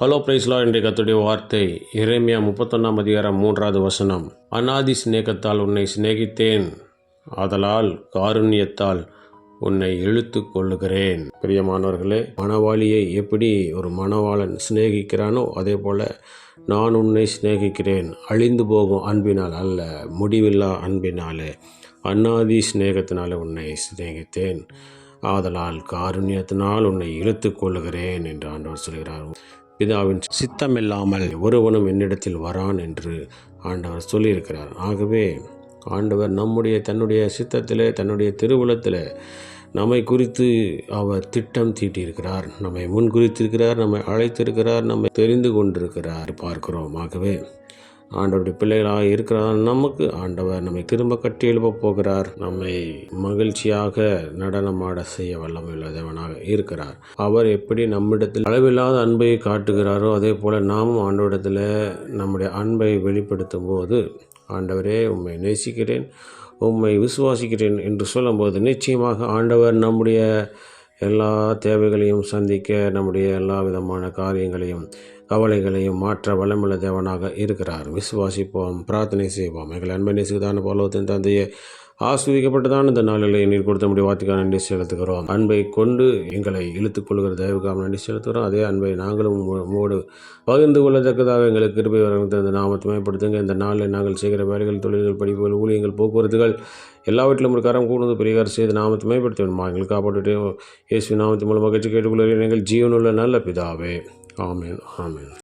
Hello பிரைஸ்லா இன்றைய கத்துடைய வார்த்தை இறைமையா முப்பத்தொன்னாம் அதிகாரம் மூன்றாவது வசனம். அனாதி சிநேகத்தால் உன்னை சிநேகித்தேன் ஆதலால் காருண்யத்தால் உன்னை இழுத்து கொள்ளுகிறேன். பிரியமானவர்களே மணவாளியை எப்படி ஒரு மணவாளன் சிநேகிக்கிறானோ அதே போல் நான் உன்னை சிநேகிக்கிறேன். அழிந்து போகும் அன்பினால் அல்ல முடிவில்லா அன்பினாலே அன்னாதி சிநேகத்தினாலே உன்னை சிநேகித்தேன். ஆதலால் காருண்யத்தினால் உன்னை இழுத்து கொள்ளுகிறேன் என்று ஆண்டவர் சொல்கிறார். பிதாவின் சித்தமில்லாமல் ஒருவனும் என்னிடத்தில் வரான் என்று ஆண்டவர் சொல்லியிருக்கிறார். ஆகவே ஆண்டவர் நம்முடைய தன்னுடைய சித்தத்திலே தன்னுடைய திருவுளத்தில் நம்மை குறித்து அவர் திட்டம் தீட்டியிருக்கிறார். நம்மை முன் குறித்திருக்கிறார் நம்மை அழைத்திருக்கிறார் நம்மை தெரிந்து கொண்டிருக்கிறார் பார்க்கிறோம். ஆகவே ஆண்டவருடைய பிள்ளைகளாக இருக்கிறதால் நமக்கு ஆண்டவர் நம்மை திரும்ப கட்டி எழுப்ப போகிறார். நம்மை மகிழ்ச்சியாக நடனமாட செய்ய வல்லமையுள்ள தேவனாக இருக்கிறார். அவர் எப்படி நம்மிடத்தில் அளவில்லாத அன்பை காட்டுகிறாரோ அதே போல் நாமும் ஆண்டவரிடத்தில் நம்முடைய அன்பை வெளிப்படுத்தும் போது ஆண்டவரே உம்மை நேசிக்கிறேன் உம்மை விசுவாசிக்கிறேன் என்று சொல்லும்போது நிச்சயமாக ஆண்டவர் நம்முடைய எல்லா தேவைகளையும் சந்திக்க நம்முடைய எல்லா விதமான காரியங்களையும் கவலைகளையும் மாற்ற வளமுள்ள தேவனாக இருக்கிறார். விசுவாசிப்போம் பிரார்த்தனை செய்வோம். எங்கள் அன்பை நேசிக்கதான போலத்தின் தந்தையை ஆஸ்வதிக்கப்பட்டதான இந்த நாளில் நீர் கொடுத்த முடிய வார்த்தைக்காக நன்றி செலுத்துகிறோம். அன்பை கொண்டு எங்களை இழுத்துக் கொள்கிற தயவுக்காக நன்றி செலுத்துகிறோம். அதே அன்பை நாங்களும் மூடு பகிர்ந்து கொள்ளத்தக்கதாக எங்களுக்கு கிருபை வர இந்த நாமத்தை மேம்படுத்துங்க. இந்த நாளில் நாங்கள் செய்கிற வேலைகள் தொழில்கள் படிப்புகள் ஊழியங்கள் போக்குவரத்துகள் எல்லாவற்றிலும் ஒரு கரம் கூடுவது பெரியார் செய்து நாமத்தை மேம்படுத்த வேண்டுமா எங்களுக்கு காப்பாற்றிட்டு இயேசு நாமத்தின் மூலமாக கேட்டுக்கொள்கிறேன் எங்கள் ஜீவனுள்ள நல்ல பிதாவே. ஆமேன் ஆமேன்.